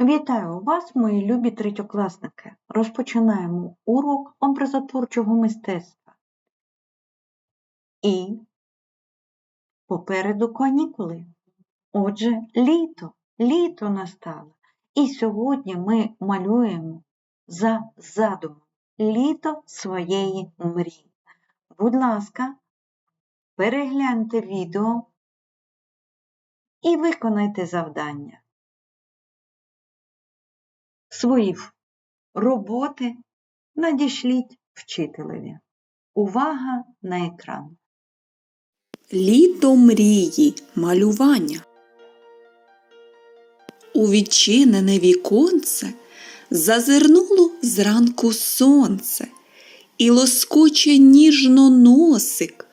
Вітаю вас, мої любі третьокласники! Розпочинаємо урок образотворчого мистецтва. І попереду канікули. Отже, літо, літо настало. І сьогодні ми малюємо за задумом літо своєї мрії. Будь ласка, перегляньте відео і виконайте завдання. Свої роботи надішліть вчителеві. Увага на екран. Літо мрії малювання. У відчинене віконце зазирнуло зранку сонце, і лоскоче ніжно носик,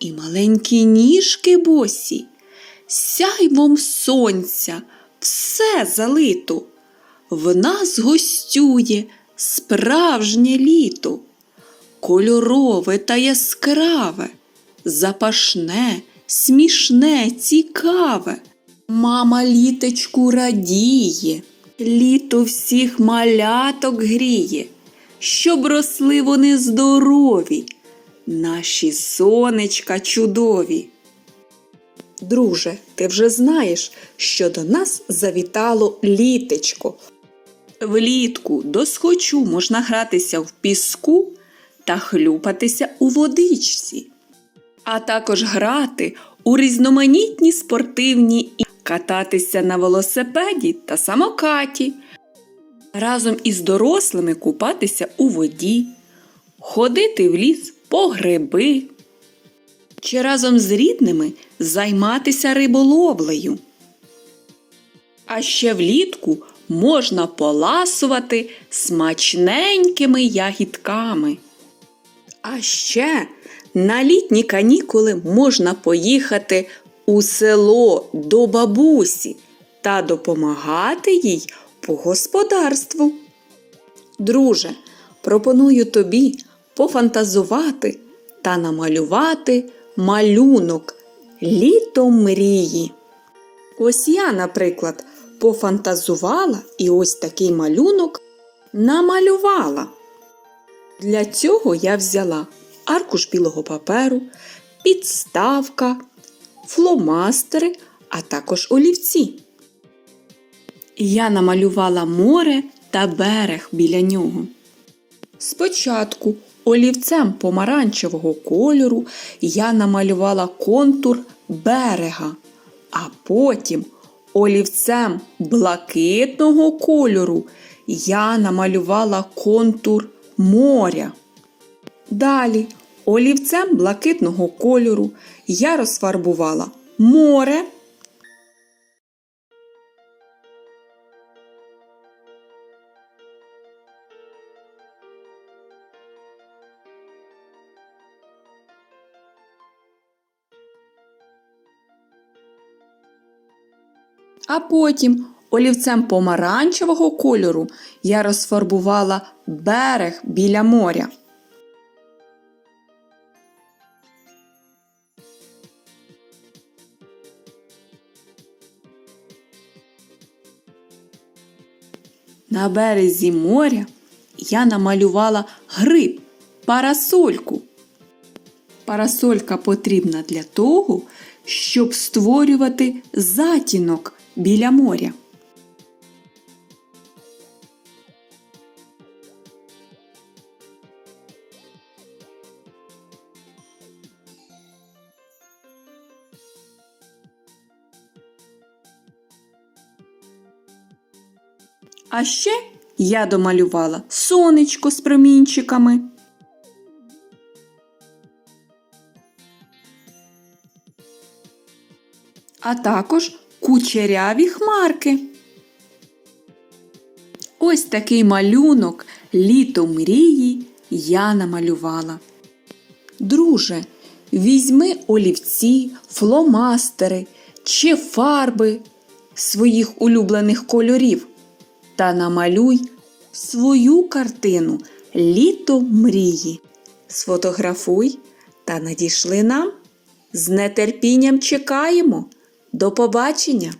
і маленькі ніжки босі, сяйвом сонця все залито. В нас гостює справжнє літо, кольорове та яскраве, запашне, смішне, цікаве. Мама літочку радіє, літо всіх маляток гріє, щоб росли вони здорові, наші сонечка чудові. Друже, ти вже знаєш, що до нас завітало літечко. Влітку досхочу можна гратися в піску та хлюпатися у водичці, а також грати у різноманітні спортивні і кататися на велосипеді та самокаті, разом із дорослими купатися у воді, ходити в ліс по гриби чи разом з рідними займатися риболовлею. А ще влітку можна поласувати смачненькими ягідками. А ще на літні канікули можна поїхати у село до бабусі та допомагати їй по господарству. Друже, пропоную тобі пофантазувати та намалювати малюнок Літо мрії. Ось я, наприклад, пофантазувала і ось такий малюнок намалювала. Для цього я взяла аркуш білого паперу, підставка, фломастери, а також олівці. Я намалювала море та берег біля нього. Спочатку олівцем помаранчевого кольору я намалювала контур берега, а потім олівцем блакитного кольору я намалювала контур моря. Далі олівцем блакитного кольору я розфарбувала море. А потім олівцем помаранчевого кольору я розфарбувала берег біля моря. На березі моря я намалювала гриб, парасольку. Парасолька потрібна для того, щоб створювати затінок біля моря. А ще я домалювала сонечко з промінчиками. а також кучеряві хмарки. Ось такий малюнок літо мрії я намалювала. Друже, візьми олівці, фломастери чи фарби своїх улюблених кольорів та намалюй свою картину Літо мрії. Сфотографуй та надішли нам. З нетерпінням чекаємо. До побачення!